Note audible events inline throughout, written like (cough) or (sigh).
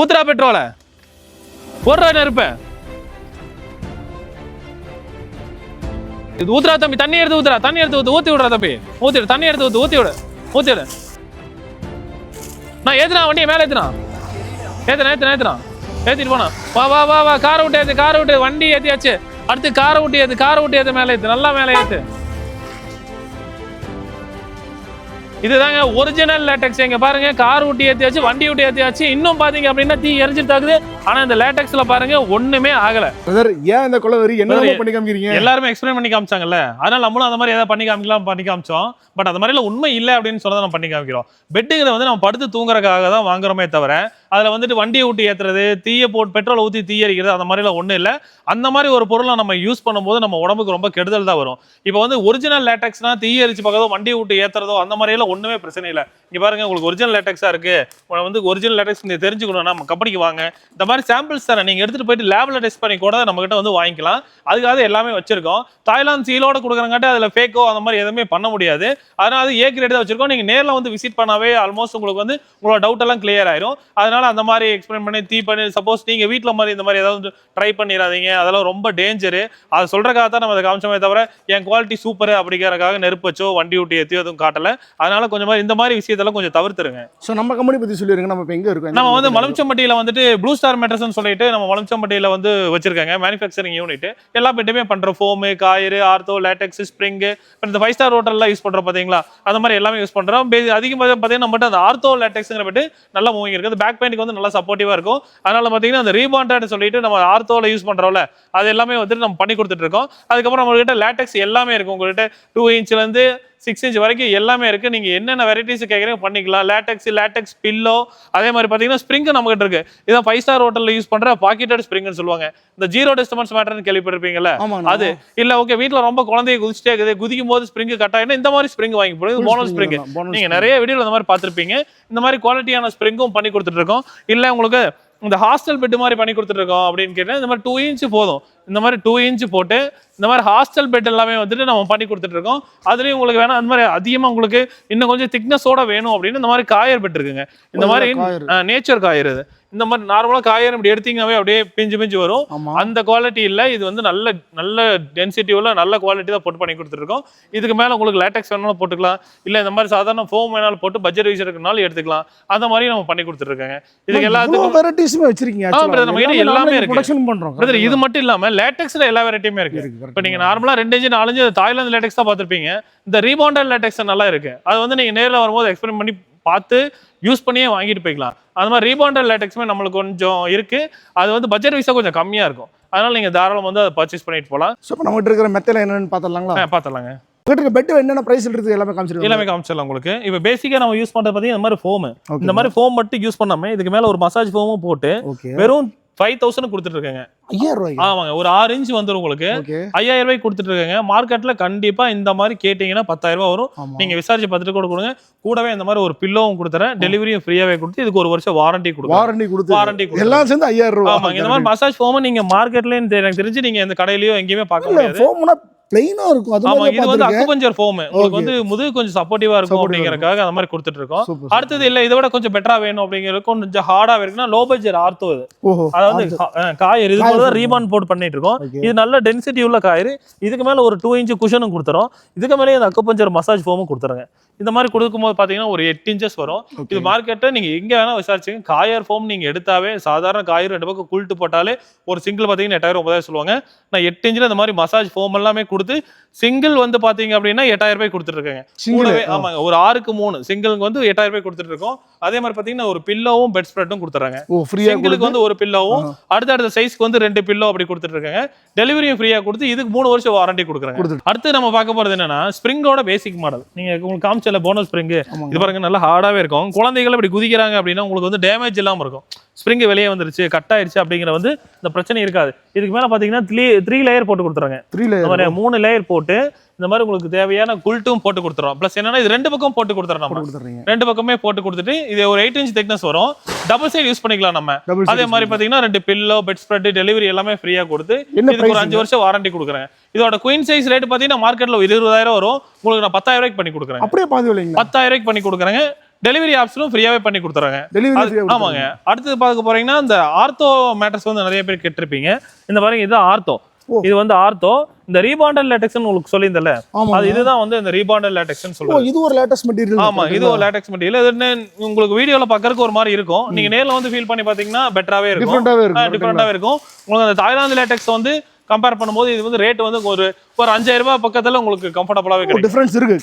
ஊத்துறா பெட்ரோல. போடுறா நெருப்ப. இது ஊத்துறா தம்பி தண்ணி எடுத்து ஊத்துறா தண்ணி எடுத்து ஊத்து ஊத்தி விடுறா தம்பி. ஊத்தி விடு தண்ணி எடுத்து ஊத்து ஊத்தி விடு ஊத்தி விடு. நான் ஏத்துனா வண்டியை மேல ஏத்துனா? ஏத்துனா ஏத்துனா ஏத்துனா? ஏத்திட்டு போனா. வா வா வா வா காரை விட்டு ஏத்து காரை விட்டு. வண்டி ஏத்தியாச்சு. அடுத்து காரை விட்டு ஏத்து காரை விட்டு ஏத்து மேலே ஏத்து நல்லா மேல ஏத்து. இதுதாங்க ஒரிஜினல் லேட்டக்ஸ் இங்க பாருங்க கார் ஊட்டி ஏத்தியாச்சு வண்டி ஊட்டி ஏத்தியாச்சு. இன்னும் பாத்தீங்க அப்படின்னா தீ எரிஞ்சிட்டு தாக்குது. ஆனா இந்த லேட்டக்ஸ்ல பாருங்க ஒண்ணுமே ஆகல. ஏன் இந்த கொலை வரி என்ன பண்ணி காமிக்கிறீங்க? எல்லாருமே எக்ஸ்பிளைன் பண்ணி காமிச்சாங்கல்ல. அதனால நம்மளும் அந்த மாதிரி ஏதாவது பண்ணி காமிக்கலாம் பண்ணி காமிச்சோம். பட் அந்த மாதிரிலாம் உண்மை இல்லை அப்படின்னு சொல்லி நம்ம பண்ணி காமிக்கிறோம். பெட்டுங்கிறத வந்து நம்ம படுத்து தூங்குறதுக்காக தான் வாங்குறோமே தவிர அதில் வந்துட்டு வண்டியை ஊட்டி ஏற்றுறது தீயை போட்டு பெட்ரோல் ஊற்றி தீயரிக்கிறது அந்த மாதிரிலாம் ஒன்றும் இல்லை. அந்த மாதிரி ஒரு பொருளை நம்ம யூஸ் பண்ணும்போது நம்ம உடம்புக்கு ரொம்ப கெடுதல் தான் வரும். இப்போ வந்து ஒரிஜினல் லேட்டக்ஸ்னா தீயரிச்சு பார்க்கறதோ வண்டி விட்டு ஏற்றுறதோ அந்த மாதிரியெல்லாம் ஒன்றுமே பிரச்சனை இல்லை. இங்கே பாருங்க உங்களுக்கு ஒரிஜினல் லேட்டக்ஸாக இருக்குது வந்து ஒரிஜினல் லேட்டக்ஸ் நீங்கள் தெரிஞ்சுக்கணும் நம்ம கம்பெனிக்கு வாங்க. இந்த மாதிரி சாம்பிள்ஸ் தானே நீங்கள் எடுத்துகிட்டு போயிட்டு லேபில் டெஸ்ட் பண்ணி கூட நம்மகிட்ட வந்து வாங்கிக்கலாம். அதுக்காக எல்லாமே வச்சிருக்கோம். தாய்லாந்து சீலோட கொடுக்குறங்காட்டி அதில் ஃபேக்கோ அந்த மாதிரி எதுவுமே பண்ண முடியாது. அதனால் அது ஏ கிரேட் தான் வச்சிருக்கோம். நீங்கள் நேரில் வந்து விசிட் பண்ணாவே ஆல்மோஸ்ட் உங்களுக்கு வந்து உங்களோட டவுட் எல்லாம் கிளியர் ஆயிரும். அதனால அந்த மாதிரி எக்ஸ்பிளைன் பண்ணி தீ பண்ணி சப்போஸ் நீங்க வீட்ல மாதிரி இந்த மாதிரி ஏதாவது ட்ரை பண்ணிடாதீங்க அதெல்லாம் ரொம்ப டேஞ்சரு அதை சொல்றதுக்காக தான் நம்ம அதை காமிச்சோமே தவிர என் குவாலிட்டி சூப்பர் அப்படிங்கறதுக்காக நெருப்பு வச்சோ வண்டி விட்டு ஏற்றியோ எதுவும் காட்டல. அதனால கொஞ்சம் மாதிரி இந்த மாதிரி விஷயத்தெல்லாம் கொஞ்சம் தவிர்த்துருங்க. சோ நம்ம கம்பெனி பத்தி சொல்லிருங்க. நம்ம இப்ப எங்க இருக்கோம்? நம்ம வந்து மலம்ச்சம்பட்டியில வந்துட்டு ப்ளூ ஸ்டார் மெட்ரஸ்னு சொல்லிட்டு நம்ம மலம்ச்சம்பட்டியில வந்து வச்சிருக்காங்க. மேனுஃபேக்சரிங் யூனிட் எல்லா பெட்டுமே பண்ற foam coir ortho latex spring இந்த ஃபைவ் ஸ்டார் ஹோட்டல்லாம் யூஸ் பண்றோம் பாத்தீங்களா? அந்த மாதிரி எல்லாமே யூஸ் பண்றோம். பே- அதிகமாக பாத்தீங்கன்னா நம்மகிட்ட அந்த ஆர்த்தோ லேட்டெக்ஸ்ங்கிற பெட்டு நல்லா மூவிங் இருக்குது பேக் கம்பெனிக்கு வந்து நல்லா சப்போர்ட்டிவாக இருக்கும். அதனால பாத்தீங்கன்னா அந்த ரீபாண்டட் சொல்லிட்டு நம்ம ஆர்த்தோவில் யூஸ் பண்ணுறோம்ல அது எல்லாமே வந்துட்டு நம்ம பண்ணி கொடுத்துட்டு இருக்கோம். அதுக்கப்புறம் நம்ம கிட்ட எல்லாமே இருக்கும் உங்கள்கிட்ட டூ இன்ச்ல இருந்து சிக்ஸ் இன்ச் வரைக்கும் எல்லாமே இருக்கு. நீங்க என்னென்ன வெரைட்டிஸ் கேட்குறீங்க பண்ணிக்கலாம். லேட்டெக்ஸ் லேட்டெக்ஸ் பில்லோ அதே மாதிரி பாத்தீங்கன்னா ஸ்ப்ரிங் நம்ம கிட்ட இருக்கு. இதான் ஃபைவ் ஸ்டார் ஹோட்டல்ல யூஸ் பண்ற பாக்கெட்டட் ஸ்ப்ரிங்னு சொல்லுவாங்க. இந்த ஜீரோ டிஸ்டர்பன்ஸ் மேட்டர்னு கேள்விப்பட்டிருப்பீங்கல்ல? அது. இல்ல ஓகே வீட்ல ரொம்ப குழந்தைய குதிச்சிட்டே இருக்குது. குதிக்கும் போது ஸ்ப்ரிங் கட் இந்த மாதிரி ஸ்ப்ரிங் வாங்கி போடுங்க. போனஸ் ஸ்ப்ரிங் நீங்க நிறைய வீடியோல இந்த மாதிரி பார்த்திருப்பீங்க. இந்த மாதிரி குவாலிட்டியான ஸ்ப்ரிங்கும் பண்ணி கொடுத்துட்டு இருக்கோம். இல்ல உங்களுக்கு இந்த ஹாஸ்டல் பெட் மாதிரி பண்ணி கொடுத்துட்டு இருக்கோம் அப்படின்னு கேட்டா இந்த மாதிரி டூ இன்ச் போதும். இந்த மாதிரி டூ இன்ச் போட்டு இந்த மாதிரி ஹாஸ்டல் பெட் எல்லாமே வந்துட்டு நம்ம பண்ணி கொடுத்துட்டு இருக்கோம் அதுலயும் உங்களுக்கு வேணா அந்த மாதிரி அதிகமா உங்களுக்கு இன்னும் கொஞ்சம் திக்னஸோட வேணும் அப்படின்னு இந்த மாதிரி காயர் பெட் இருக்குங்க. இந்த மாதிரி. நேச்சர் காயர் இது. இந்த மாதிரி நார்மலா காயர் இப்படி எடுத்தீங்கன்னாவே அப்படியே பிஞ்சு பிஞ்சு வரும். அந்த குவாலிட்டி இல்ல. இது வந்து நல்ல நல்ல டென்சிட்டி உள்ள நல்ல குவாலிட்டி தான் போட்டு பண்ணி கொடுத்துருக்கோம் இதுக்கு மேல உங்களுக்கு லேட்டெக்ஸ் வேணாலும் போட்டுக்கலாம். இல்ல இந்த மாதிரி சாதாரண ஃபோம் வேணாலும் போட்டு பட்ஜெட் வைஸ் இருக்கனாலும் எடுத்துக்கலாம். அந்த மாதிரி நம்ம பண்ணி கொடுத்துருக்கோங்க இதுக்கு எல்லாத்துக்கும் வெரைட்டிஸுமே வச்சிருக்கீங்க ஆ, brother, நம்ம கிட்ட எல்லாமே இருக்கு. ப்ரொடக்ஷன் பண்றோம். பிரதர் இது மட்டும் இல்லாம லேட்டெக்ஸ்ல எல்லா வெரைட்டியுமே இருக்கு. இப்போ நீங்க நார்மலா ரெண்டு இன்ச்சு நாலு இன்ச்சு தாய்லாந்து லேட்டெக்ஸ் தான் பார்த்திருப்பீங்க. இந்த ரீபாண்டட் லேட்டெக்ஸ் நல்லா இருக்கு. அது வந்து நீங்க நேர்ல வரும்போது எக்ஸ்பெரிமெண்ட் பண்ணி பார்த்து யூஸ் பண்ணியே வாங்கிட்டு போய்க்கலாம். அந்த மாதிரி ரீபாண்டட் லேட்டெக்ஸுமே நம்மளுக்கு கொஞ்சம் இருக்கு. அது வந்து பட்ஜெட் வைஸா கொஞ்சம் கம்மியா இருக்கும். அதனால நீங்க தாராளம் வந்து அதை பர்ச்சேஸ் பண்ணிட்டு போகலாம் ஸோ இப்போ நம்மகிட்ட இருக்கிற மெத்தல என்னன்னு பார்த்தலாங்களா பார்த்துலாங்க உங்ககிட்ட இருக்க பெட் என்னென்ன பிரைஸ் இருக்குது எல்லாமே காமிச்சிருக்கீங்க எல்லாமே காமிச்சிடலாம் உங்களுக்கு. இப்போ பேசிக்கா நம்ம யூஸ் பண்றது பார்த்தீங்கன்னா இந்த மாதிரி ஃபோம். இந்த மாதிரி ஃபோம் மட்டும் யூஸ் பண்ணாம இதுக்கு மேல ஒரு மசாஜ் ஃபோமும் போட்டு வெறும் ஃபைவ் தௌசண்ட் கொடுத்துட்டு இருக்காங்க ஐயாயிரம் ஆமாங்க ஒரு ஆறு இன்ச் வந்துரும் உங்களுக்கு. ஐயாயிரம் ரூபாய்க்கு கொடுத்துட்டு இருக்காங்க மார்க்கெட்ல கண்டிப்பா இந்த மாதிரி கேட்டீங்கன்னா பத்தாயிரம் ரூபாய் வரும். நீங்க விசாரிச்சு பார்த்துட்டு கூட கொடுங்க. கூடவே இந்த மாதிரி ஒரு பில்லோவும் கொடுத்துறேன். டெலிவரியும் ஃப்ரீயாவே கொடுத்து இதுக்கு ஒரு வருஷம் வாரண்டி கொடுக்கும் வாரண்டி கொடுத்து. வாரண்டி எல்லாம் சேர்ந்து ஐயாயிரம் ரூபாய் ஆமாங்க இந்த மாதிரி மசாஜ் ஃபோம் நீங்க மார்க்கெட்ல எனக்கு தெரிஞ்சு நீங்க இந்த கடையிலயோ எங்கேயுமே பார்க்க முடியாது. பிளைனா இருக்கும். அது ஆமா மாதிரி இது வந்து. அக்குபஞ்சர் ஃபோம் உங்களுக்கு. வந்து முதுகு கொஞ்சம் சப்போர்ட்டிவா இருக்கும் அப்படிங்கறதுக்காக அந்த மாதிரி கொடுத்துட்டு இருக்கோம் அடுத்தது இல்ல இதை விட கொஞ்சம் பெட்டரா வேணும் அப்படிங்கிறது கொஞ்சம் ஹார்டா இருக்குன்னா லோ பட்ஜெட் ஆர்த்தோ இது. அதாவது காயர் இது காயர் போடுறோம். ரீபான் போட்டு பண்ணிட்டு இருக்கோம் இது நல்ல டென்சிட்டி உள்ள காயிறு இதுக்கு மேல ஒரு டூ இன்ச் குஷனும் கொடுத்துறோம். இதுக்கு மேலே இந்த அக்குபஞ்சர் மசாஜ் ஃபோமும் கொடுத்துருங்க. இந்த மாதிரி கொடுக்கும்போது பாத்தீங்கன்னா ஒரு எட்டு இன்ச்சஸ் வரும். இது மார்க்கெட்டை நீங்க எங்க வேணா விசாரிச்சுங்க காயர் ஃபோம் நீங்க எடுத்தாவே சாதாரண காயர் ரெண்டு பக்கம் குளிட்டு போட்டாலே ஒரு சிங்கிள் பாத்தீங்கன்னா எட்டாயிரம் ஒன்பதாயிரம் சொல்லுவாங்க. நான் எட்டு இன்ச்சில் இந்த மாதிரி மசாஜ் ஃபோம் எல்லாமே கொடுத்து சிங்கிள் வந்து பாத்தீங்க அப்படின்னா எட்டாயிரம் ரூபாய் கொடுத்துருக்கேங்க சிங்கிள் கூடவே ஆமாங்க ஒரு ஆறுக்கு மூணு. சிங்கிளுக்கு வந்து எட்டாயிரம் ரூபாய் கொடுத்துட்டு இருக்கோம். அதே மாதிரி பாத்தீங்கன்னா ஒரு பில்லோவும் பெட் ஸ்ப்ரெட்டும் கொடுத்துறாங்க சிங்கிளுக்கு வந்து ஒரு பில்லோவும் ஆஹா. அடுத்தடுத்த சைஸ்க்கு வந்து ரெண்டு பில்லோ அப்படி கொடுத்துட்டு இருக்காங்க. டெலிவரியும் ஃப்ரீயா கொடுத்து இதுக்கு மூணு வருஷம் வாரண்டி கொடுக்குறாங்க. கொடுத்துட்டு. அடுத்து நம்ம பார்க்க போறது என்னன்னா ஸ்ப்ரிங்கோட பேசிக் மாடல் நீங்க உங்களுக்கு காமிச்சல போனஸ் ஸ்ப்ரிங் இது பாருங்க நல்லா ஹார்டாவே இருக்கும். குழந்தைகள் இப்படி குதிக்கிறாங்க அப்படின்னா உங்களுக்கு வந்து டேமேஜ் இல்லாம இருக்கும். ஸ்ப்ரிங் வெளியே வந்துருச்சு கட் ஆயிருச்சு அப்படிங்கிற வந்து இந்த பிரச்சனை இருக்காது. இதுக்கு மேல பாத்தீங்கன்னா த்ரீ த்ரீ லேயர் போட்டு கொடுத்துறாங்க த்ரீ லேயர் மூணு லேயர் போட்டு இந்த மாதிரி உங்களுக்கு தேவையான குல்ட்டும் போட்டு கொடுத்துறோம். ப்ளஸ் என்னன்னா இது ரெண்டு பக்கம் போட்டு கொடுத்துறோம் நம்ம. ரெண்டு பக்கமே போட்டு கொடுத்துட்டு இது ஒரு எயிட் இன்ச் திக்னஸ் வரும். டபுள் சைடு யூஸ் பண்ணிக்கலாம் நம்ம. அதே மாதிரி பாத்தீங்கன்னா ரெண்டு பில்லோ பெட் ஸ்ப்ரெட் டெலிவரி எல்லாமே ஃப்ரீயா கொடுத்து இதுக்கு ஒரு அஞ்சு வருஷம் வாரண்டி கொடுக்குறேன். இதோட குயின் சைஸ் ரேட் பாத்தீங்கன்னா மார்க்கெட்ல ஒரு இருபதாயிரம் வரும். உங்களுக்கு நான் பத்தாயிரம் ரூபாய்க்கு பண்ணி கொடுக்குறேன் அப்படியே பத்தாயிரம் ரூபாய்க்கு பண்ணி கொடுக்குறேங்க. டெலிவரி ஆப்ஷனும் ஃப்ரீயாவே பண்ணி கொடுத்துறாங்க. டெலிவரி ஆமாங்க. அடுத்தது பார்க்க போறீங்கன்னா இந்த ஆர்த்தோ மேட்டர்ஸ் வந்து நிறைய பேர் கேட்டிருப்பீங்க. இந்த பாருங்க இது ஆர்த்தோ. இது வந்து ஆர்த்தோ. இந்த ரீபாண்டல் லேட்டெக்ஸ்னு உங்களுக்கு சொல்லியிருந்தல அது இதுதான் வந்து இந்த ரீபாண்டல் லேட்டெக்ஸ்னு ஓ சொல்லுவாங்க இது ஒரு லேட்டஸ்ட் மெட்டீரியல் ஆமா இது ஒரு லேட்டெக்ஸ் மெட்டீரியல் இது என்ன, உங்களுக்கு வீடியோல பார்க்கறதுக்கு ஒரு மாதிரி இருக்கும். நீங்க நேர்ல வந்து ஃபீல் பண்ணி பாத்தீங்கன்னா பெட்டராவே இருக்கும். டிஃப்ரெண்டாவே இருக்கும். டிஃப்ரெண்டாவே இருக்கும். உங்களுக்கு அந்த தாய்லாந்து லேட்டெக்ஸ் வந்து கம்பேர் பண்ணும்போது இது வந்து ரேட் வந்து ஒரு ஒரு அஞ்சாயிரம் ரூபாய் பக்கத்துல உங்களுக்கு கம்ஃபர்டபுளாவே கிடைக்கும். டிஃபரன்ஸ் இருக்கு.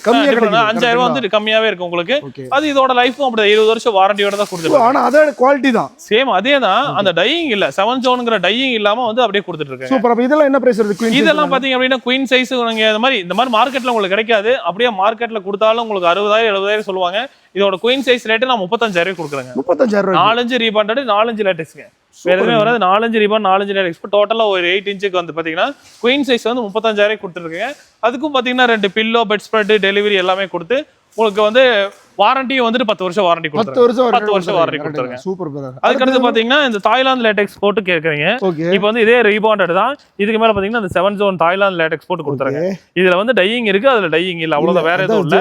அஞ்சாயிரம் ரூபாய் வந்து கம்மியாவே இருக்கும் உங்களுக்கு. அது இதோட லைஃபும் அப்படி இருபது வருஷம் வாரண்டியோட தான் கொடுத்துருக்காங்க ஆனா அதோட குவாலிட்டி தான். சேம் அதே தான். அந்த டையிங் இல்ல. செவன் ஜோனுங்கிற டையிங் இல்லாம வந்து அப்படியே கொடுத்துட்டு இருக்காங்க. சூப்பர் அப்ப இதெல்லாம் என்ன பிரைஸ் குயின் இதெல்லாம் பாத்தீங்க அப்படின்னா குயின் சைஸ் நீங்க இந்த மாதிரி இந்த மாதிரி மார்க்கெட்ல உங்களுக்கு கிடைக்காது. அப்படியே மார்க்கெட்ல கொடுத்தாலும் உங்களுக்கு அறுபதாயிரம் எழுபதாயிரம் சொல்லுவாங்க. இதோட குயின் சைஸ் ரேட்டு நான் முப்பத்தஞ்சாயிரம் கொடுக்குறேங்க. முப்பத்தஞ்சாயிரம் நாலஞ்சு ரீபாண்டட் நாலஞ்சு லேட்டெக்ஸ்ங்க வேற எதுவுமே வராது. நாலஞ்சு ரீபான் நாலஞ்சு லேட்டெக்ஸ் டோட்டலா ஒரு எயிட் இன்ச்சுக்கு வந்து பாத்தீங்கன்னா குயின் சைஸ் வந்து முப்பத்தஞ்சாயிரம் கொடுத்துருக்கீங்க. அதுக்கும் பாத்தீங்கன்னா ரெண்டு பில்லோ பெட் ஸ்ப்ரெட் டெலிவரி எல்லாமே கொடுத்து உங்களுக்கு வந்து வாரண்டியும் வந்துட்டு பத்து வருஷம் வாரண்டி பத்து கொடுத்துருங்க. வருஷம் பத்து வருஷம் warranty கொடுத்துருங்க. சூப்பர் அதுக்கடுத்து பாத்தீங்கன்னா இந்த தாய்லாந்து லேட்டெக்ஸ் போட்டு கேக்குறீங்க. இப்போ வந்து இதே ரீபாண்டட் தான். இதுக்கு மேல பாத்தீங்கன்னா அந்த செவன் ஜோன் தாய்லாந்து லேட்டெக்ஸ் போட்டு கொடுத்துறாங்க இதுல வந்து டையிங் இருக்கு அதுல டையிங் இல்ல. அவ்வளவுதான். வேற எதுவும் இல்ல.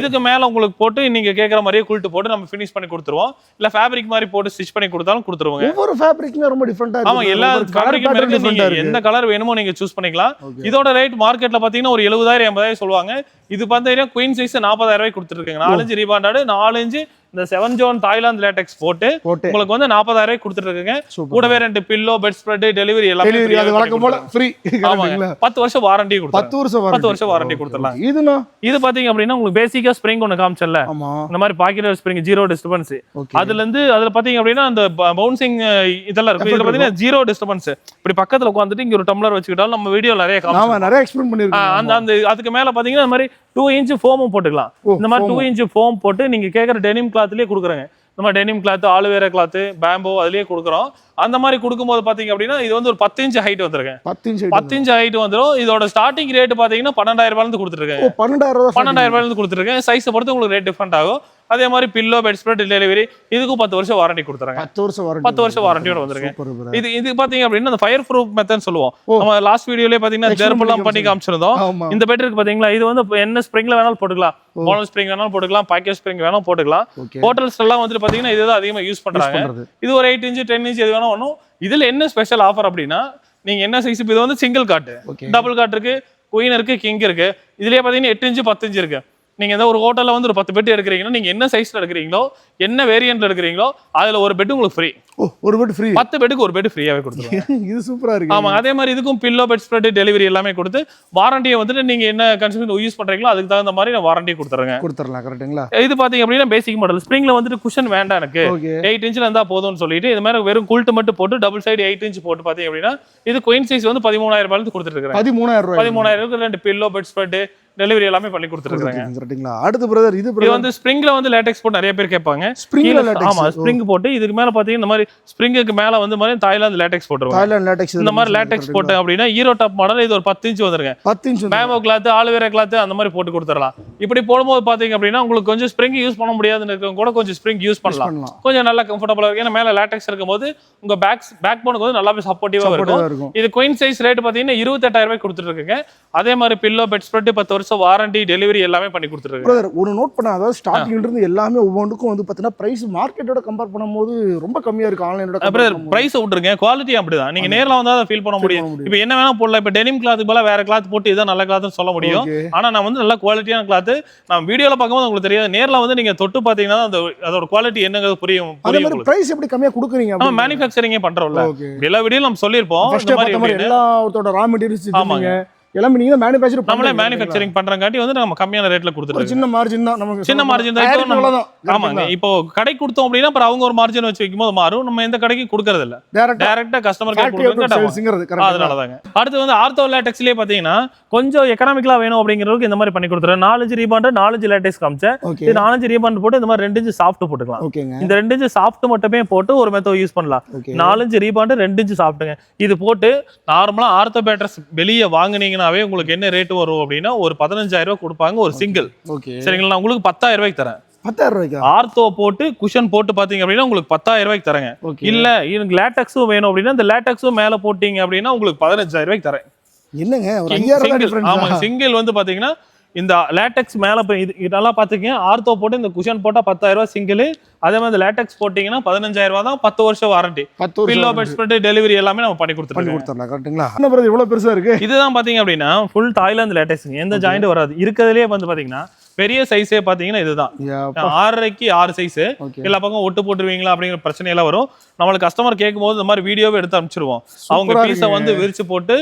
இதுக்கு மேல உங்களுக்கு போட்டு நீங்க கேக்குற மாதிரியே குளிட்டு போட்டு நம்ம ஃபினிஷ் பண்ணி கொடுத்துருவோம். இல்ல ஃபேப்ரிக் மாதிரி போட்டு ஸ்டிச் பண்ணி கொடுத்தாலும் கொடுத்துருவோங்க. ஒவ்வொரு ஃபேப்ரிக்குமே ரொம்ப டிஃபரெண்டா ஆமா எல்லா ஃபேப்ரிக்கும் நீங்க எந்த கலர் வேணுமோ நீங்க சூஸ் பண்ணிக்கலாம். இதோட ரேட் மார்க்கெட்ல பாத்தீங்கன்னா ஒரு எழுபதாயிரம் எண்பதாயிரம் சொல்லுவாங்க. இது பாத்தீங்கன்னா குயின் சைஸ் நாற்பதாயிரம் ரூபாய் கொடுத்துருக்காங்க நாலஞ்சு நாலு நாலஞ்சு இந்த செவன் ஜோன் தாய்லாந்து லேட்டெக்ஸ் போட்டு உங்களுக்கு வந்து நாற்பதாயிரம் ரூபாய் கொடுத்துட்டு இருக்காங்க. கூடவே ரெண்டு பில்லோ பெட் ஸ்ப்ரெட் டெலிவரி எல்லாமே போல ஃப்ரீ பத்து வருஷம் வாரண்டி பத்து வருஷம் பத்து வருஷம் warranty கொடுத்துடலாம். இதுனா? இது பாத்தீங்க அப்படின்னா உங்களுக்கு பேசிக்கா ஸ்ப்ரிங் ஒன்று காமிச்சல இந்த மாதிரி பாக்கெட் ஸ்ப்ரிங் ஜீரோ டிஸ்டர்பன்ஸ் அதுல இருந்து அதுல பாத்தீங்க அப்படின்னா அந்த பவுன்சிங் இதெல்லாம் இருக்கும். இதுல பாத்தீங்கன்னா ஜீரோ டிஸ்டர்பன்ஸ் இப்படி பக்கத்துல உட்காந்துட்டு இங்க ஒரு டம்ளர் வச்சுக்கிட்டாலும் நம்ம வீடியோ நிறைய நிறைய எக்ஸ்பிளைன் பண்ணிருக்கோம். அந்த அந்த அதுக்கு மேல பாத்தீங்கன்னா இந்த மாதிரி டூ இன்ச் ஃபோமும் போட்டுக்கலாம். இந்த மாதிரி. டூ இன்ச் ஃபோம் போட்டு நீங்க கேக்குற டெனிம் கிளாத்லயே கொடுக்குறாங்க. மாதிரி denim cloth aloe vera cloth bamboo அதுலயே கொடுக்குறோம். அந்த மாதிரி கொடுக்கும்போது பாத்தீங்க அப்படின்னா இது வந்து ஒரு பத்து இன்ச் ஹைட் வந்துருங்க பத்து இன்ச் பத்து இன்ச் ஹைட் வந்துரும். இதோட ஸ்டார்டிங் ரேட் பாத்தீங்கன்னா பன்னெண்டாயிரம் ரூபாயில இருந்து கொடுத்துருக்காங்க ஓ பன்னெண்டாயிரம் ரூபாய் பன்னெண்டாயிரம் ரூபாயில இருந்து கொடுத்துருக்கேன் சைஸை பொறுத்து உங்களுக்கு ரேட் டிஃபரெண்ட் ஆகும். அதே மாதிரி பில்லோ பெட் ஸ்ப்ரெட் டெலிவரி இதுக்கும் பத்து வருஷம் வாரண்டி கொடுத்துறாங்க. பத்து வருஷம் வாரண்டி பத்து வருஷம் வாரண்டியோட வந்துருங்க. இது இது பாத்தீங்க அப்படின்னா அந்த ஃபயர் ப்ரூஃப் மெத்தட் சொல்லுவோம். நம்ம லாஸ்ட் வீடியோலயே பாத்தீங்கன்னா ஜெர்மெல்லாம் பண்ணி காமிச்சிருந்தோம். இந்த பெட் இருக்கு பாத்தீங்களா? இது வந்து என்ன ஸ்ப்ரிங்ல வேணாலும் போட்டுக்கலாம். மோனல் ஸ்ப்ரிங் வேணாலும் போட்டுக்கலாம். பாக்கெட் ஸ்ப்ரிங் வேணாலும் போட்டுக்கலாம். ஹோட்டல்ஸ் எல்லாம் வந்துட்டு பாத்தீங்கன்னா இதுதான் அதிகமா யூஸ் பண்றாங்க. இது ஒரு எயிட் இன்ச் டென் இன்ச் எது வேணா ஒன்றும் இதுல என்ன ஸ்பெஷல் ஆஃபர் அப்படின்னா நீங்க என்ன சைஸ் இது வந்து சிங்கிள் காட்டு டபுள் காட் இருக்கு குயின் இருக்கு கிங் இருக்கு. இதுலயே பாத்தீங்கன்னா எட்டு இன்ச்சு பத்து இன்ச்சு இருக்கு. நீங்க ஏதோ ஒரு ஹோட்டல்ல வந்து ஒரு பத்து பெட் எடுக்கிறீங்கன்னா நீங்க என்ன சைஸ்ல எடுக்கிறீங்களோ என்ன வேரியன்ட்ல எடுக்கிறீங்களோ அதுல ஒரு பெட் உங்களுக்கு ஃப்ரீ ஒரு பெட் ஃப்ரீ பத்து பெட்டுக்கு ஒரு பெட் ஃப்ரீயாவே கொடுத்துருவாங்க. (laughs) இது சூப்பரா இருக்கு. ஆமா அதே மாதிரி இதுக்கும் பில்லோ பெட் ஸ்ப்ரெட் டெலிவரி எல்லாமே கொடுத்து வாரண்டியை வந்துட்டு நீங்க என்ன கன்சூமர் யூஸ் பண்றீங்களோ அதுக்கு தகுந்த மாதிரி நான் வாரண்டி கொடுத்துறேங்க. கொடுத்துடலாம் கரெக்ட்டுங்களா இது பாத்தீங்க அப்படின்னா பேசிக் மாடல் ஸ்ப்ரிங்ல வந்துட்டு குஷன் வேண்டாம் எனக்கு. எயிட் இன்ச்ல இருந்தா போதும்னு சொல்லிட்டு இது மாதிரி வெறும் குல்ட்டு மட்டும் போட்டு டபுள் சைடு எயிட் இன்ச் போட்டு பாத்தீங்க அப்படின்னா இது குயின் சைஸ் வந்து பதிமூணாயிரம் ரூபாய்க்கு கொடுத்துட்டு இருக்காங்க பதிமூணாயிரம் ரூபாய். பதிமூணாயிரம் ரெண்டு பில்லோ பெட் ஸ்ப்ரெட் டெலிவரி எல்லாமே பண்ணி கொடுத்துருக்காங்க கரெக்ட்டுங்களா அடுத்து பிரதர் இது இது வந்து ஸ்ப்ரிங்ல வந்து லேட்டெக்ஸ் போட்டு நிறைய பேர் கேட்பாங்க. ஸ்ப்ரிங்ல லேட்டெக்ஸ் ஆமா ஸ்ப்ரிங் போட்டு இதுக்கு மேல பாத்தீங்கன்னா இந்த மாதிரி ஸ்ப்ரிங்குக்கு மேல வந்து மாதிரி தாய்லாந்து லேட்டெக்ஸ் போட்டுருவாங்க. தாய்லாந்து லேட்டெக்ஸ் இந்த மாதிரி லேட்டெக்ஸ் போட்டு அப்படின்னா ஹீரோ டாப் மாடல் இது ஒரு பத்து இன்ச் வந்துருங்க. பத்து inch bamboo cloth aloe vera cloth அந்த மாதிரி போட்டு கொடுத்துடலாம். இப்படி போடும்போது பாத்தீங்க அப்படின்னா உங்களுக்கு கொஞ்சம் ஸ்ப்ரிங் யூஸ் பண்ண முடியாதுன்னு இருக்கவங்க கூட கொஞ்சம் ஸ்ப்ரிங் யூஸ் பண்ணலாம். கொஞ்சம் நல்லா கம்ஃபர்டபுளா இருக்கு ஏன்னா மேல லேட்டெக்ஸ் இருக்கும்போது உங்க பேக் பேக் போனுக்கு வந்து நல்லாவே சப்போர்ட்டிவா இருக்கும். சப்போர்ட்டிவா இருக்கும். இது குயின் சைஸ் ரேட் பாத்தீங்கன்னா இருபத்தெட்டாயிரம் ரூபாய் கொடுத்துட்டு இருக்குங்க. அதே மாதிரி பில்லோ பெட் ஸ்ப்ரெட் பத்து வருஷம் வாரண்டி டெலிவரி எல்லாமே பண்ணி கொடுத்துருக்கு பிரதர் ஒரு நோட் பண்ண அதாவது ஸ்டார்டிங்ல இருந்து எல்லாமே ஒவ்வொன்றுக்கும் வந்து பாத்தீங்கன்னா பிரைஸ் மார்க்கெட்டோட கம்பேர் பண்ணும்போது ரொம்ப கம்மியா இருக்கு ஆன்லைனோட அப்புறம் பிரைஸ் விட்டுருங்க. குவாலிட்டி அப்படிதான். நீங்க நேர்ல வந்தா அதை ஃபீல் பண்ண முடியும். இப்போ என்ன வேணா போடலாம். இப்போ டெனிம் கிளாத் போல வேற கிளாத் போட்டு இதான் நல்ல கிளாத்னு சொல்ல முடியும். ஆனா நான் வந்து நல்ல குவாலிட்டியான கிளாத் நான் வீடியோல பார்க்கும்போது உங்களுக்கு தெரியாது. நேர்ல வந்து நீங்க தொட்டு பாத்தீங்கன்னா அந்த அதோட குவாலிட்டி என்னங்கிறது புரியும் அதே புரியும் மாதிரி பிரைஸ் எப்படி கம்மியா கொடுக்குறீங்க நம்ம மேனுஃபேக்சரிங்கே பண்றோம்ல. எல்லா வீடியோ நம்ம சொல்லியிருப்போம். ஃபர்ஸ்ட் இந்த மாதிரி பார்த்த மாதிரி எப்படின்னு. எல்லா ஒருத்தோட ரா மெட்டீரியல்ஸ் ஆமாங்க. எல்லாமே நீங்க மேனுஃபேக்சர் நம்மளே மேனுஃபேக்சரிங் பண்றங்காட்டி வந்து நம்ம கம்மியான ரேட்ல கொடுத்துருக்கோம் சின்ன மார்ஜின் தான். நமக்கு சின்ன margin தான். ஆமாங்க. இப்போ கடை கொடுத்தோம் அப்படின்னா அப்புறம் அவங்க ஒரு மார்ஜின் வச்சு வைக்கும்போது மாறும். நம்ம எந்த கடைக்கு கொடுக்கறது இல்ல. டைரக்டா கஸ்டமர் கரெக்ட் அதனாலதாங்க. அடுத்து வந்து ஆர்த்தோ லேட்டெக்ஸ்லயே பாத்தீங்கன்னா கொஞ்சம் எக்கனாமிக்கலா வேணும் அப்படிங்கிறதுக்கு இந்த மாதிரி பண்ணி கொடுத்துறேன். நாலஞ்சு ரீபாண்ட் நாலஞ்சு லேட்டெக்ஸ் காமிச்சேன். இது நாலஞ்சு ரீபாண்ட் போட்டு இந்த மாதிரி ரெண்டு இன்ச்சு சாஃப்ட் போட்டுக்கலாம். இந்த ரெண்டு இன்ச்சு சாஃப்ட் மட்டுமே போட்டு ஒரு மெத்தோ யூஸ் பண்ணலாம். நாலஞ்சு ரீபாண்டு ரெண்டு இன்ச்சு சாப்பிட்டுங்க இது போட்டு நார்மலா ஆர்த்தோ பேட்டர்ஸ் வெளியே வாங்குனீங்கன்னாவே உங்களுக்கு என்ன ரேட் வரும் அப்படின்னா ஒரு பதினஞ்சாயிரம் ரூபாய் கொடுப்பாங்க ஒரு சிங்கிள் ஓகே சரிங்களா? நான் உங்களுக்கு பத்தாயிரம் ரூபாய்க்கு தரேன். பத்தாயிரம் ரூபாய்க்கா? ஆர்த்தோ போட்டு குஷன் போட்டு பாத்தீங்க அப்படின்னா உங்களுக்கு பத்தாயிரம் ரூபாய்க்கு தரேங்க. இல்ல எனக்கு லேட்டக்ஸும் வேணும் அப்படின்னா இந்த லேட்டக்ஸும் மேல போட்டீங்க அப்படின்னா உங்களுக்கு பதினஞ்சாயிரம் ரூபாய்க்கு தரேன். ஒரு ஐயாயிரம் சிங்கிள் ஆமா சிங்கிள் வந்து பாத்தீங்கன்னா இந்த லேட்டெக்ஸ் மேல போய் இது இதெல்லாம் பாத்துக்கங்க ஆர்த்தோ போட்டு இந்த குஷன் போட்டா பத்தாயிரம் ரூபாய் சிங்கிள் அதே மாதிரி இந்த லேட்டெக்ஸ் போட்டீங்கன்னா பதினஞ்சாயிரம் ரூபாய் தான் பத்து வருஷம் வாரண்டி பத்து பில்லோ பெட் டெலிவரி எல்லாமே நம்ம பண்ணி கொடுத்துருக்கோம் கொடுத்துடலாம் கரெக்ட்டுங்களா என்ன பிரதர் இவ்வளவு பெருசா இருக்கு? இதுதான் பாத்தீங்க அப்படின்னா ஃபுல் தாய்லாந்து லேட்டெக்ஸ் எந்த ஜாயிண்ட் வராது. இருக்கிறதுலயே வந்து பாத்தீங்கன்னா பெரிய சைஸே பாத்தீங்கன்னா இதுதான். ஆறரைக்கு ஆறு சைஸ் எல்லா பக்கம் ஒட்டு போட்டுருவீங்களா அப்படிங்கிற பிரச்சனை எல்லாம் வரும். நம்மளுக்கு கஸ்டமர் கேட்கும்போது இந்த மாதிரி வீடியோவே எடுத்து அனுப்பிச்சிருவோம். அவங்க பீஸை வந்து விரிச்சு போட்டு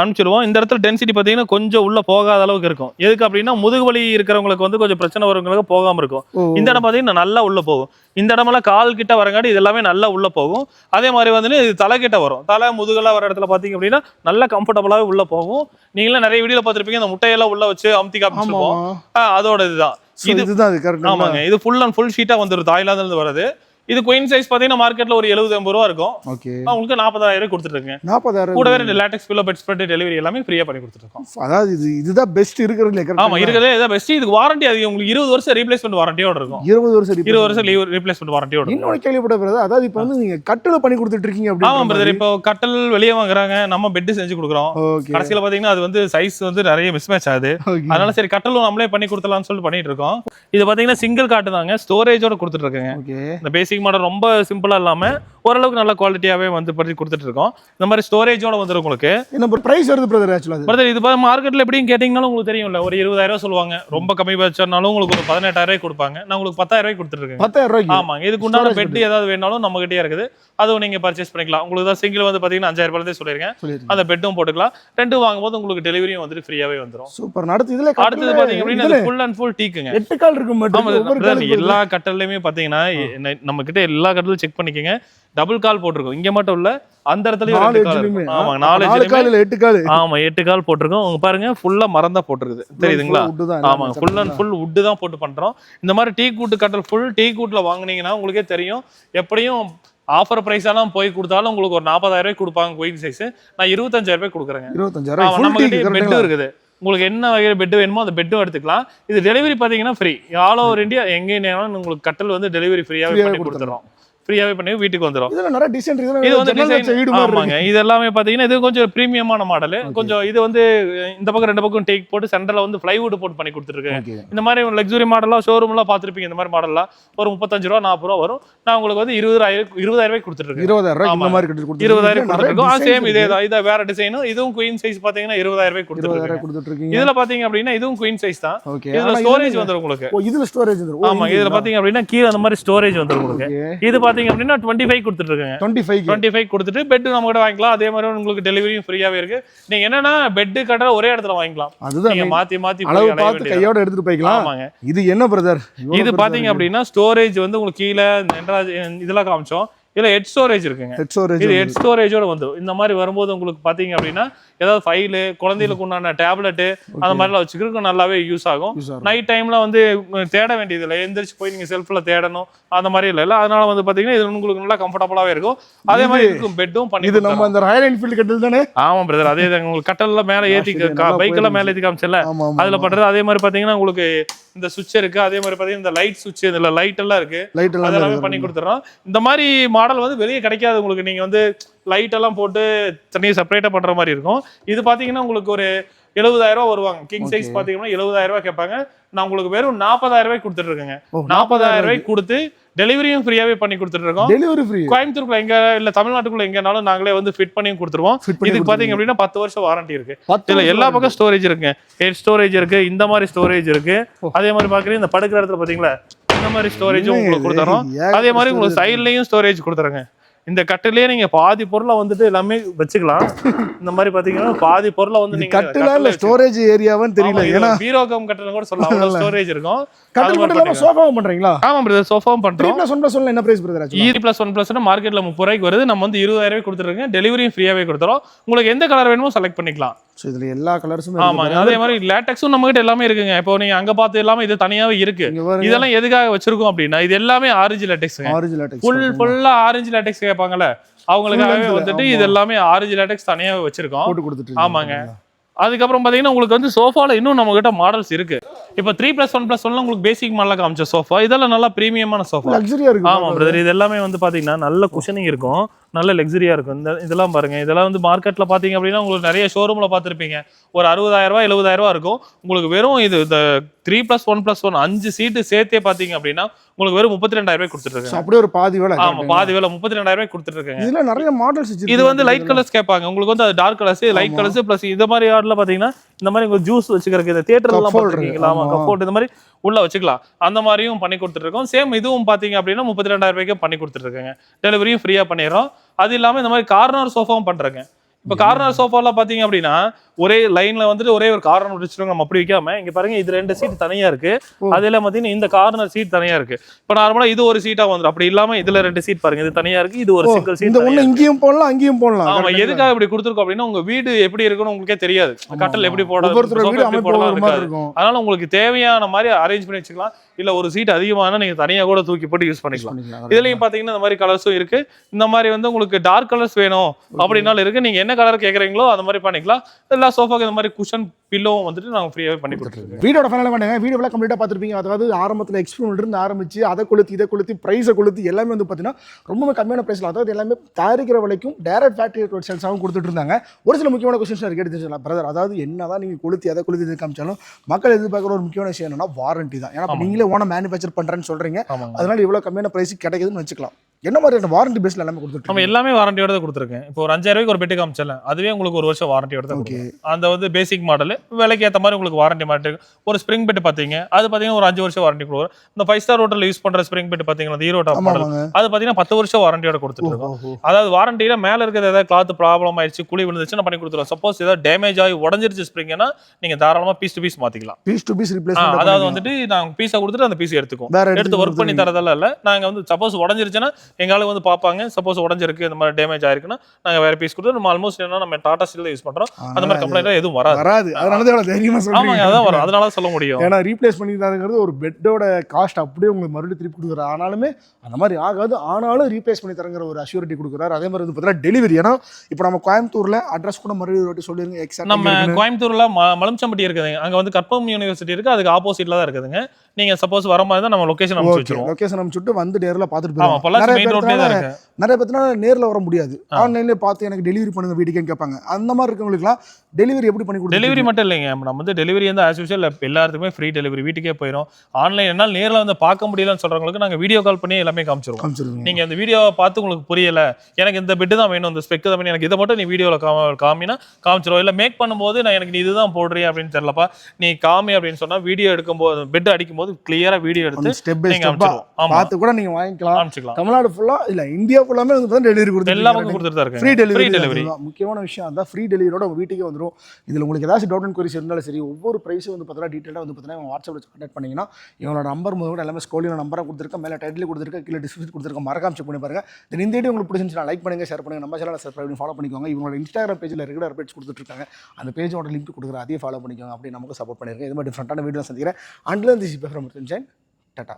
அனுப்பிச்சிருவோம். இந்த இடத்துல டென்சிட்டி பாத்தீங்கன்னா கொஞ்சம் உள்ள போகாத அளவுக்கு இருக்கும். எதுக்கு அப்படின்னா முதுகு வலி இருக்கிறவங்களுக்கு வந்து கொஞ்சம் பிரச்சனை வரவங்களுக்கு போகாம இருக்கும். இந்த இடம் பாத்தீங்கன்னா நல்லா உள்ள போகும். இந்த இடமெல்லாம் கால் கிட்ட வரங்காட்டி இது எல்லாமே நல்லா உள்ள போகும். அதே மாதிரி வந்து இது தலை கிட்ட வரும். தலை முதுகெல்லாம் வர இடத்துல பாத்தீங்க அப்படின்னா நல்லா கம்ஃபர்டபுளாவே உள்ள போகும். நீங்களும் நிறைய வீடியோல பார்த்திருப்பீங்க இந்த முட்டையெல்லாம் உள்ள வச்சு அமுத்தி காமிச்சிருப்போம். அதோட இதுதான். இதுதான் ஆமாங்க. இது ஃபுல் அண்ட் ஃபுல் ஷீட்டா வந்துரும். தாய்லாந்துல இருந்து வருது இது குயின் சைஸ் பாத்தீங்கன்னா மார்க்கெட்ல ஒரு எழுபது எண்பது ரூபா இருக்கும். ஓகே உங்களுக்கு நாற்பதாயிரம் கொடுத்துருக்கேன் நாற்பதாயிரம் கூடவே ரெண்டு latex pillow bed spread delivery எல்லாமே ஃப்ரீயா பண்ணி கொடுத்துருக்கோம் அதாவது இது இதுதான் பெஸ்ட் இருக்கிறதுல ஆமா கரெக்ட் இருக்கிறதே இதான் பெஸ்ட் இதுக்கு வாரண்டி அதிகம். உங்களுக்கு இருபது வருஷம் ரீப்ளேஸ்மெண்ட் வாரண்டியோட இருக்கும். இருபது வருஷம் இருபது வருஷம் லீவ் ரீப்ளேஸ்மெண்ட் வாரண்டியோட இன்னொன்னு கேள்விப்பட்ட பிரதர் அதாவது இப்போ வந்து நீங்க கட்டுல பண்ணி கொடுத்துட்டு இருக்கீங்க ஆமா பிரதர் இப்போ கட்டல் வெளியே வாங்குறாங்க. நம்ம பெட் செஞ்சு கொடுக்குறோம். கடைசியில பாத்தீங்கன்னா அது வந்து சைஸ் வந்து நிறைய மிஸ்மேட்ச் ஆகுது. அதனால சரி கட்டலும் நம்மளே பண்ணி கொடுத்துலாம்னு சொல்லிட்டு பண்ணிட்டு இருக்கோம். இது பாத்தீங்கன்னா சிங்கிள் காட்டு தாங்க. ஸ்டோரேஜோட கொடுத்துட்டு இருக்கேங்க இந்த பேசிக் மாடல் ரொம்ப சிம்பிளா இல்லாம ஓரளவுக்கு நல்ல குவாலிட்டியாவே வந்து பண்ணி கொடுத்துட்டு இருக்கோம். இந்த மாதிரி ஸ்டோரேஜோட வந்துரும் உங்களுக்கு. என்ன பிரைஸ் வருது பிரதர் ஆக்சுவலா அது பிரதர் இது மார்க்கெட்ல எப்படின்னு கேட்டீங்கனாலும் உங்களுக்கு தெரியும்ல. ஒரு இருபதாயிரம் ரூபாய் சொல்லுவாங்க. ரொம்ப கம்மி பட்சம்னாலும் உங்களுக்கு ஒரு பதினெட்டாயிரம் ரூபாய் கொடுப்பாங்க. நான் உங்களுக்கு பத்தாயிரம் ரூபாய் கொடுத்துருக்கேன் பத்தாயிரம் ரூபாய்க்கு? ஆமாங்க. இதுக்கு உண்டான பெட் ஏதாவது வேணாலும் நம்ம கிட்டே இருக்குது. அதுவும் நீங்க பர்ச்சேஸ் பண்ணிக்கலாம். உங்களுக்கு தான் சிங்கிள் வந்து பாத்தீங்கன்னா அஞ்சாயிரம் ரூபாய் சொல்லியிருக்கேன் அந்த பெட்டும் போட்டுக்கலாம். ரெண்டும் வாங்கும்போது உங்களுக்கு டெலிவரியும் வந்துட்டு ஃப்ரீயாவே வந்துரும். சூப்பர் அடுத்து இதுல அடுத்தது பாத்தீங்க அப்படின்னா ஃபுல் அண்ட் ஃபுல் டீக்குங்க எட்டு கால் இருக்கு ஆமா மட்டும் ஒவ்வொரு brother, காலுக்கு எல்லா கட்டல்லையுமே பாத்தீங்கன்னா நம்ம கிட்ட எல்லா கட்டலும் செக் பண்ணிக்கங்க. டபுள் கால் போட்டிருக்கோம். இங்க மட்டும் இல்ல அந்த இடத்துலயும் ரெண்டு கால் இருக்கும். நாலு நாலு எட்டு கால் ஆமா எட்டு கால் போட்டிருக்கோம். உங்க பாருங்க ஃபுல்லா மரம் தான் போட்டிருக்குது. தெரியுதுங்களா? தான் ஆமா ஃபுல் அண்ட் ஃபுல் வுட்டு தான் போட்டு பண்றோம். இந்த மாதிரி டீ கூட்டு கட்டல் ஃபுல் டீ கூட்ல வாங்குனீங்கன்னா உங்களுக்கே தெரியும். எப்படியும் ஆஃபர் பிரைஸ் எல்லாம் போய் கொடுத்தாலும் உங்களுக்கு ஒரு நாற்பதாயிரம் ரூபாய் கொடுப்பாங்க குயின் சைஸ் நான் இருபத்தஞ்சாயிரம் ரூபாய் கொடுக்குறேங்க. இருபத்தஞ்சாயிரம் ஆமா ஃபுல் பெட்டும் கரெக்டா இருக்குது. உங்களுக்கு என்ன வகையில் பெட் வேணுமோ அந்த பெட்டும் எடுத்துக்கலாம். இது டெலிவரி பாத்தீங்கன்னா ஃப்ரீ ஆல் ஓவர் இந்தியா எங்கே உங்களுக்கு கட்டல் வந்து டெலிவரி Free-ஆவே பண்ணி கொடுத்துறோம். ஃப்ரீயாவே பண்ணி வீட்டுக்கு வந்துரும். இதுல நிறைய டிசைன் இது வந்து டிசைன் ஆமாங்க. இது எல்லாமே பாத்தீங்கன்னா இது கொஞ்சம் பிரீமியமான மாடல் கொஞ்சம் இது வந்து இந்த பக்கம் ரெண்டு பக்கம் டேக் போட்டு சென்டர்ல வந்து பிளைவுட் போட்டு பண்ணி கொடுத்துருக்கேன். இந்த மாதிரி லக்ஸுரி மாடல்லாம் ஷோரூம்லாம் பார்த்துருப்பீங்க இந்த மாதிரி மாடல்லாம் ஒரு முப்பத்தஞ்சு ரூபா நாற்பது ரூபா வரும். நான் உங்களுக்கு வந்து இருபதாயிரம் இருபதாயிரம் ரூபாய் கொடுத்துருக்கேன். இருபதாயிரம் இருபதாயிரம் கொடுத்துருக்கோம். சேம் இதே தான். இதை வேற டிசைனும் இதுவும் குயின் சைஸ் பாத்தீங்கன்னா இருபதாயிரம் ரூபாய் கொடுத்துருக்கேன் இதுல பாத்தீங்க அப்படின்னா இதுவும் குயின் சைஸ் தான். இதுல ஸ்டோரேஜ் வந்துரும் உங்களுக்கு. இதுல ஸ்டோரேஜ் வந்துரும். ஆமா இதுல பாத்தீங்க அப்படின்னா கீழே அந்த மாதிரி ஸ்டோரேஜ் வந்துரும் உங்களுக்கு. இது பாத்தீங்க அப்படின்னா டுவெண்ட்டி ஃபைவ் கொடுத்துட்டு இருக்கேங்க டுவெண்ட்டி ஃபைவ் டுவெண்ட்டி ஃபைவ் கொடுத்துட்டு பெட் நம்ம கிட்ட வாங்கிக்கலாம். அதே மாதிரி உங்களுக்கு டெலிவரியும் ஃப்ரீயாவே இருக்கு. நீங்க என்னன்னா பெட் கட்டற ஒரே இடத்துல வாங்கிக்கலாம். அதுதான். மாத்தி மாத்தி அளவு பார்த்து. கையோட எடுத்துட்டு போய்க்கலாம். ஆமாங்க. இது என்ன பிரதர் இது பாத்தீங்க அப்படின்னா ஸ்டோரேஜ் வந்து உங்களுக்கு கீழே இதெல்லாம் காமிச்சோம். இதுல ஹெட் ஸ்டோரேஜ் இருக்குங்க. ஹெட் ஸ்டோரேஜ் இது ஹெட் ஸ்டோரேஜோட வந்துடும் இந்த மாதிரி வரும்போது உங்களுக்கு பாத்தீங்க அப்படின்னா ஏதாவது ஃபைலு குழந்தைகளுக்கு உண்டான டேப்லெட் அந்த மாதிரிலாம் வச்சுக்கிறதுக்கு நல்லாவே யூஸ் ஆகும். நைட் டைம்ல வந்து தேட வேண்டியது இல்லை எந்திரிச்சு போய் நீங்க செல்ஃப்ல தேடணும். அந்த மாதிரி இல்லை. அதனால வந்து பாத்தீங்கன்னா இது உங்களுக்கு நல்லா கம்ஃபர்டபுளாவே இருக்கும். அதே மாதிரி இருக்கும் பெட்டும் பண்ணி இது நம்ம அந்த ராயல் என்ஃபீல்டு கட்டில் தானே? ஆமா பிரதர் அதே தான் உங்களுக்கு கட்டல்லாம் மேல ஏத்தி சரி, நல்லா பைக் எல்லாம் மேல ஏத்தி காமிச்சல அதுல பண்றது அதே மாதிரி பாத்தீங்கன்னா உங்களுக்கு இந்த சுவிட்ச் இருக்கு. அதே மாதிரி பாத்தீங்கன்னா இந்த லைட் சுவிட்ச் இதுல லைட் எல்லாம் இருக்கு. லைட் எல்லாம் பண்ணி கொடுத்துறோம் இந்த மாதிரி மாடல் வந்து வெளியே கிடைக்காது உங்களுக்கு. நீங்க வந்து லைட் எல்லாம் போட்டு தனியாக செப்பரேட்டா பண்ற மாதிரி இருக்கும். இது பாத்தீங்கன்னா உங்களுக்கு ஒரு எழுபதாயிரம் வருவாங்க. King size. பாத்தீங்கன்னா எழுபதாயிரம் ரூபாய் கேட்பாங்க. நான் உங்களுக்கு வெறும் நாற்பதாயிரம் ரூபாய் கொடுத்துட்டு இருக்கேங்க. நாற்பதாயிரம் ரூபாய். கொடுத்து டெலிவரியும் ஃப்ரீயாவே பண்ணி கொடுத்துட்டு இருக்கோம். டெலிவரி ஃப்ரீ கோயம்புத்தூர்க்குள்ள எங்க இல்ல தமிழ்நாட்டுக்குள்ள எங்கனாலும் நாங்களே வந்து ஃபிட் பண்ணி கொடுத்துருவோம். இதுக்கு பாத்தீங்க அப்படின்னா பத்து வருஷம் வாரண்டி இருக்கு. இதுல எல்லா. பக்கம் ஸ்டோரேஜ் இருக்குங்க ஹெட் ஸ்டோரேஜ் இருக்கு. இந்த மாதிரி ஸ்டோரேஜ் இருக்கு. அதே மாதிரி பாக்குறீங்க இந்த படுக்கிற இடத்துல பாத்தீங்களா? இந்த மாதிரி ஸ்டோரேஜும் உங்களுக்கு இது? கொடுத்துறோம் அதே மாதிரி உங்களுக்கு. சைட்லயும் ஸ்டோரேஜ் கொடுத்துறேங்க இந்த கட்டிலே நீங்க பாதி பொருளை வந்துட்டு எல்லாமே வச்சுக்கலாம். இந்த மாதிரி பாத்தீங்கன்னா பாதி பொருளை வந்து இது நீங்க கட்டுலா கட்டிலே இல்ல ஸ்டோரேஜ் ஏரியாவான்னு தெரியல. இது ஏன்னா பீரோ கம் கட்டணம் கூட சொல்லலாம். அவ்வளவு ஸ்டோரேஜ் இருக்கும். கட்டில் மட்டும் இல்லாம சோஃபாவும் பண்றீங்களா? ஆமா பிரதர் சோஃபாவும் பண்றோம். பிளஸ் ஒன் பிளஸ் ஒன் என்ன பிரைஸ் பிரதர் ஆச்சு? இ பிளஸ் ஒன் பிளஸ் மார்க்கெட்ல முப்பது ரூபாய்க்கு வருது. நம்ம வந்து இருபதாயிரம் ரூபாய் கொடுத்துருங்க டெலிவரியும் ஃப்ரீயாவே கொடுத்துறோம். உங்களுக்கு எந்த கலர் வேணுமோ செலக்ட் பண்ணிக்கலாம். ஸோ இதுல எல்லா கலர்ஸுமே ஆமாங்க அதே மாதிரி லேட்டக்ஸும் நம்ம கிட்ட எல்லாமே இருக்குங்க. இப்போ நீங்க அங்க பார்த்து எல்லாமே இது தனியாவே இருக்கு. இதெல்லாம் எதுக்காக வச்சிருக்கோம் அப்படின்னா இது எல்லாமே ஆரஞ்சு லேட்டெக்ஸுங்க ஆரஞ்சு லேட்டெக்ஸ் ஃபுல் ஃபுல்லா ஆரஞ்சு லேட்டெக்ஸ் கேட்பாங்கல்ல? அவங்களுக்காகவே வந்துட்டு. இது எல்லாமே ஆரஞ்சு லேட்டெக்ஸ் தனியாவே வச்சிருக்கோம். போட்டு கொடுத்துட்டு ஆமாங்க. அதுக்கப்புறம் பாத்தீங்கன்னா உங்களுக்கு வந்து சோஃபால இன்னும் நம்ம கிட்ட மாடல்ஸ் இருக்கு. இப்போ த்ரீ பிளஸ் ஒன் பிளஸ் ஒன்ல உங்களுக்கு பேசிக் மாடல காமிச்ச சோஃபா இதெல்லாம் நல்லா பிரீமியமான சோஃபா லக்ஸரியா இருக்கு ஆமா பிரதர் இது எல்லாமே வந்து பாத்தீங்கன்னா நல்ல குஷனிங் இருக்கும். நல்ல லக்ஸரியா இருக்கும். இந்த இதெல்லாம் பாருங்க. இதெல்லாம் வந்து மார்க்கெட்ல பாத்தீங்க அப்படின்னா உங்களுக்கு நிறைய ஷோரூம்ல பார்த்திருப்பீங்க ஒரு அறுபதாயிரம் ரூபாய் எழுபதாயிரம் ரூபாய் இருக்கும். உங்களுக்கு வெறும் இது இந்த three plus one plus one அஞ்சு சீட்டு சேர்த்தே பாத்தீங்க அப்படின்னா உங்களுக்கு வெறும் முப்பத்தி ரெண்டாயிரம் இருக்காங்க அப்படியே ஒரு பாதி வேலை ஆமா பாதி வேலை முப்பத்தி ரெண்டாயிரம் இருக்காங்க இதுல நிறைய மாடல்ஸ் இது வந்து லைட் கலர்ஸ் கேட்பாங்க. உங்களுக்கு வந்து அது dark colours light. Colours plus இந்த மாதிரி ஆர்டர்ல பாத்தீங்கன்னா இந்த மாதிரி உங்களுக்கு ஜூஸ் வச்சுக்கிறதுக்கு இந்த தியேட்டர்ல எல்லாம் Cup holder, பாத்துருக்கீங்களா? ஆமா ஆமா. கப்போர்ட் இந்த மாதிரி உள்ள வச்சுக்கலாம். அந்த மாதிரியும் பண்ணி கொடுத்துட்டு இருக்கோம் சேம் இதுவும் பாத்தீங்க அப்படின்னா முப்பத்தி ரெண்டாயிரம் ரூபாய்க்கு பண்ணி கொடுத்துட்டு இருக்காங்க டெலிவரியும் ஃப்ரீயா பண்ணிடுறோம். அது இல்லாம இந்த மாதிரி கார்னர் சோஃபாவும் பண்றாங்க. இப்போ கார்னர் சோஃபாலாம் பாத்தீங்க அப்படின்னா ஒரே லைன்ல வந்துட்டு ஒரே ஒரு கார்னர் வச்சிருக்கோம் நம்ம அப்படி வைக்காம இங்க பாருங்க இது ரெண்டு சீட் தனியா இருக்கு. ஓ. அதுல பாத்தீங்கன்னா இந்த கார்னர் சீட் தனியா இருக்கு. இப்போ நார்மலா இது ஒரு சீட்டா வந்துடும் அப்படி இல்லாம இதுல ரெண்டு சீட் பாருங்க. இது தனியா இருக்கு இது ஒரு சிங்கிள் சீட் ஒண்ணு இங்கேயும் போடலாம் அங்கேயும் போடலாம். ஆமா correct ஆ? எதுக்காக இப்படி கொடுத்துருக்கோம் அப்படின்னா உங்க வீடு எப்படி இருக்குன்னு உங்களுக்கே தெரியாது. கட்டல் எப்படி ஆமா. போட ஒவ்வொருத்தரோட sofa வீடு எப்படி போடலாம் இருக்காது. அதனால உங்களுக்கு தேவையான மாதிரி அரேஞ்ச் பண்ணி வச்சுக்கலாம். இல்ல ஒரு சீட் அதிகமான நீங்க தனியா கூட தூக்கி போட்டு யூஸ் பண்ணிக்கலாம். இதுலயும் பாத்தீங்கன்னா இந்த மாதிரி கலர்ஸும் இருக்கு. இந்த மாதிரி வந்து உங்களுக்கு டார்க் கலர்ஸ் வேணும் அப்படின்னாலும் இருக்கு. நீங்க என்ன கலர் கேக்குறீங்களோ அந்த மாதிரி பண்ணிக்கலாம். எல்லா சோஃபாக்கு இந்த மாதிரி குஷன் பில்லோவும் வந்துட்டு நாங்க ஃப்ரீயாவே பண்ணி கொடுத்துருக்கோம். வீடியோட ஃபைனல் பண்ணுங்க வீடியோ எல்லாம் கம்ப்ளீட்டாக பார்த்துருப்பீங்க? அதாவது ஆரம்பத்தில் எக்ஸ்பிரிமெண்ட் இருந்து ஆரம்பிச்சு அதை கொளுத்தி இதை கொளுத்தி ப்ரைஸை கொளுத்தி எல்லாமே வந்து பார்த்தீங்கன்னா ரொம்பவே கம்மியான ப்ரைஸில் அதாவது எல்லாமே தயாரிக்கிற விலைக்கும் டேரக்ட் ஃபேக்ட்ரி சேல்ஸாகவும் கொடுத்துட்டு இருந்தாங்க. ஒரு சில முக்கியமான கொஸ்டின்ஸ் இருக்கு. எடுத்து பிரதர் அதாவது என்ன தான் நீங்கள் கொளுத்தி அதை கொளுத்தி இது காமிச்சாலும் மக்கள் எதிர்பார்க்குற ஒரு முக்கியமான விஷயம் என்னன்னா வாரண்டி தான். ஏன்னா ஆமா. நீங்களே ஓன மேனுஃபேக்சர் பண்ணுறேன்னு சொல்கிறீங்க அதனால இவ்வளோ கம்மியான ப்ரைஸ் கிடைக்குதுன்னு வச்சுக்கலாம். என்ன மாதிரியான வாரண்டி பேஸில் எல்லாமே கொடுத்துட்டு நம்ம எல்லாமே வாரண்டியோட தான் கொடுத்துருக்கேன். இப்போ ஒரு அஞ்சாயிரம் ரூபாய்க்கு ஒரு பெட்டு காமிச்சல அதுவே உங்களுக்கு ஒரு வருஷம் வாரண்டியோட தான் ஓகே அந்த வந்து பேசிக் மாடல் விலைக்கு ஏற்ற மாதிரி உங்களுக்கு வாரண்டி மாட்டு ஒரு ஸ்ப்ரிங் பெட் பார்த்தீங்க அது பார்த்தீங்கன்னா ஒரு அஞ்சு வருஷம் வாரண்டி கொடுக்குறோம். இந்த ஃபைவ் ஸ்டார் ஹோட்டலில் யூஸ் பண்ற ஸ்ப்ரிங் பெட் பார்த்தீங்கன்னா ஹீரோ டாப் மாடல் அது பார்த்தீங்கன்னா பத்து வருஷம் வாரண்டியோட ஓஹோ அதாவது வாரண்டியில மேல இருக்கிறது ஏதாவது கிளாத் ப்ராப்ளம் ஆயிடுச்சு குழி விழுந்துச்சுன்னா பண்ணி கொடுத்துருவோம் சப்போஸ் ஏதாவது டேமேஜ் ஆகி உடஞ்சிருச்சு ஸ்ப்ரிங்னா நீங்க தாராளமா பீஸ் டு பீஸ் மாத்திக்கலாம். பீஸ் டு பீஸ் ரிப்ளேஸ் அதாவது வந்துட்டு நாங்க பீஸை கொடுத்துட்டு அந்த பீஸ் எடுத்துக்கும் எடுத்து ஒர்க் பண்ணி தரதெல்லாம் இல்ல. நாங்க வந்து சப்போஸ் உடஞ்சிருச்சுன்னா எங்காலும் வந்து பார்ப்பாங்க. சப்போஸ் உடஞ்சிருக்கு இந்த மாதிரி டேமேஜ் ஆயிருக்குன்னா நாங்க வேற பீஸ் கொடுத்து நம்ம ஆல்மோஸ்ட் என்ன நம்ம டாடா ஸ்டீல் யூஸ் பண்றோம். அந்த மாதிரி கம்ப்ளைண்ட் எதுவும் வராது. வராது. அதனால தான் ஆமாங்க அதான் வரும். அதனால சொல்ல முடியும். ஏன்னா ரீப்ளேஸ் பண்ணிதாங்கிறது ஒரு பெட்டோட காஸ்ட் அப்படியே உங்களுக்கு மறுபடியும் திருப்பி கொடுக்குறாரு. ஆனாலுமே அந்த மாதிரி ஆகாது. ஆனாலும் ரீப்ளேஸ் பண்ணி தரங்கிற ஒரு அஷ்யூரிட்டி கொடுக்குறாரு. அதே மாதிரி வந்து பார்த்தீங்கன்னா டெலிவரி ஏன்னா இப்போ நம்ம கோயம்புத்தூர்ல அட்ரஸ் கூட மறுபடியும் ஒரு சொல்லிருங்க நம்ம எக்ஸாக்ட் கோயம்புத்தூர்ல ம- மலம்சம்பட்டி இருக்குதுங்க அங்க வந்து கற்பகம் யூனிவர்சிட்டி இருக்கு. அதுக்கு ஆப்போசிட்ல தான் இருக்குதுங்க. நீங்க சப்போஸ் வர மாதிரி தான் நம்ம லொகேஷன் அமைச்சு ஓகே வச்சிருவோம். லொகேஷன் அனுப்பிச்சுட்டு வந்து நேரில் பார்த்துட்டு ஆமா பொள்ளாச்சி நிறைய மெயின் ரோட்லயே தான் பேர் இருக்கு. நிறைய பேர்த்தினா நேரில் வர முடியாது. ஆன்லைன்லேயே பார்த்து எனக்கு டெலிவரி பண்ணுங்க வீட்டுக்கேன்னு கேட்பாங்க. அந்த மாதிரி இருக்கவங்களுக்குலாம் டெலிவரி எப்படி பண்ணி கொடுத்து டெலிவரி மட்டும் இல்லைங்க. நம்ம வந்து டெலிவரி வந்து ஆஸ் யூஷுவல் எல்லாத்துக்குமே ஃப்ரீ டெலிவரி வீட்டுக்கே போயிடும் ஆன்லைன் என்னால் நேரில் வந்து பார்க்க முடியலன்னு சொல்றவங்களுக்கு நாங்க வீடியோ கால் பண்ணி எல்லாமே காமிச்சிருவோம். காமிச்சிருவீங்க. நீங்க இந்த வீடியோவை பார்த்து உங்களுக்கு புரியல. எனக்கு இந்த பெட் தான் வேணும் இந்த ஸ்பெக் தான் வேணும். எனக்கு இதை மட்டும் நீ வீடியோவில் காம காமினா காமிச்சிரும் இல்லை மேக் பண்ணும்போது நான் எனக்கு நீ இதுதான் போடுறியா அப்படின்னு தெரியலப்பா. நீ காமி அப்படின்னு சொன்னா வீடியோ எடுக்கும்போது பெட் அடிக்கும்போது கிளியரா வீடியோ எடுத்து ஸ்டெப் பை ஸ்டெப்பாக பார்த்து கூட நீங்கள் வாங்கிக்கலாம். காமிச்சிக்கலாம். தமிழ்நாடு ஃபுல்லாக இல்லை இந்தியா ஃபுல்லாமே வந்து டெலிவரி கொடுத்து எல்லா பக்கம் கொடுத்துட்டு தான் ஃப்ரீ இருக்காங்க டெலிவரி ஃப்ரீ டெலிவரி முக்கியமான விஷயம் அதான் ஃப்ரீ டெலிவரியோட வீட்டுக்கே வந்துரும் இதில் உங்களுக்கு ஏதாச்சும் டவுட் அண்ட் கொரிஸ் இருந்தாலும் சரி ஒவ்வொரு ப்ரைஸும் வந்து பார்த்தீங்கன்னா டீட்டெயிலாக வந்து பார்த்தீங்கன்னா வாட்ஸ்அப்பில் கான்டாக்ட் பண்ணிங்கன்னா இவங்களோட நம்பர் முதல் கூட எல்லாமே ஸ்கோலில் நம்பராக கொடுத்துருக்கேன் மேலே டைட்டில் கொடுத்துருக்கேன் கீழே டிஸ்கிரிப்ஷன் கொடுத்துருக்கேன் மறக்காம செக் பண்ணி பாருங்க. தென் இந்த வீடியோ உங்களுக்கு பிடிச்சிருந்துச்சுன்னா லைக் பண்ணுங்க ஷேர் பண்ணுங்கள் நம்ம சேனலை சப்ஸ்கிரைப் பண்ணி ஃபாலோ பண்ணிக்கோங்க. இவங்களோட இன்ஸ்டாகிராம் பேஜில் ரெகுலர் அப்டேட்ஸ் கொடுத்துட்ருக்காங்க. அந்த பேஜோட லிங்க் கொடுக்குற அதையும் ஃபாலோ பண்ணிக்கோங்க அப்படி நமக்கு சப்போர்ட் பண்ணிருக்கேன். இது மாதிரி டிஃப்ரெண்டான வீடியோ சந்திக்கிறேன். அண்டில் திஸ் பேசுகிறேன் டாட்டா